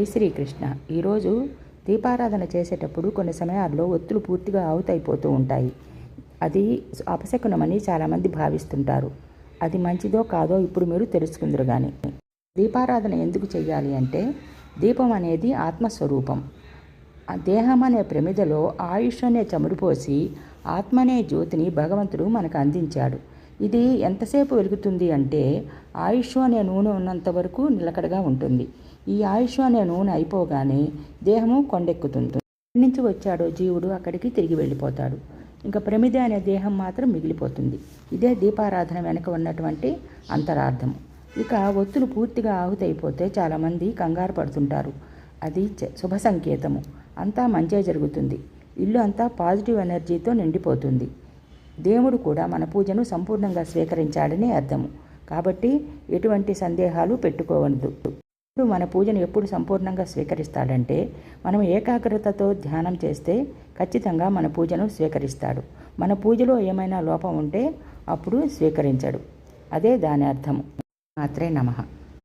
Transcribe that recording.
ఈ శ్రీకృష్ణ. ఈరోజు దీపారాధన చేసేటప్పుడు కొన్ని సమయాల్లో ఒత్తులు పూర్తిగా ఆవుతైపోతూ ఉంటాయి. అది అపశకునమని చాలామంది భావిస్తుంటారు. అది మంచిదో కాదో ఇప్పుడు మీరు తెలుసుకుందరు కానీ దీపారాధన ఎందుకు చేయాలి అంటే దీపం అనేది ఆత్మస్వరూపం. దేహం అనే ప్రమిదలో ఆయుష్ అనే చమురుపోసి ఆత్మనే ఆత్మ అనే జ్యోతిని భగవంతుడు మనకు అందించాడు. ఇది ఎంతసేపు వెలుగుతుంది అంటే ఆయుష్ అనే నూనె ఉన్నంత వరకు నిలకడగా ఉంటుంది. ఈ ఆయుష్ అనే నూనె అయిపోగానే దేహము కొండెక్కుతుంది. ఎక్కడి నుంచి వచ్చాడో జీవుడు అక్కడికి తిరిగి వెళ్ళిపోతాడు. ఇంకా ప్రమిద అనే దేహం మాత్రం మిగిలిపోతుంది. ఇదే దీపారాధన వెనక ఉన్నటువంటి అంతరార్థము ఇక ఒత్తులు పూర్తిగా ఆహుతైపోతే చాలామంది కంగారు పడుతుంటారు. అది చ- శుభ సంకేతము. అంతా మంచే జరుగుతుంది. ఇల్లు అంతా పాజిటివ్ ఎనర్జీతో నిండిపోతుంది. దేవుడు కూడా మన పూజను సంపూర్ణంగా స్వీకరించాడని అర్థము. కాబట్టి ఎటువంటి సందేహాలు పెట్టుకోవద్దు. ఇప్పుడు మన పూజను ఎప్పుడు సంపూర్ణంగా స్వీకరిస్తాడంటే మనం ఏకాగ్రతతో ధ్యానం చేస్తే ఖచ్చితంగా మన పూజను స్వీకరిస్తాడు. మన పూజలో ఏమైనా లోపం ఉంటే అప్పుడు స్వీకరించడు. అదే దాని అర్థము. మాత్రే నమః.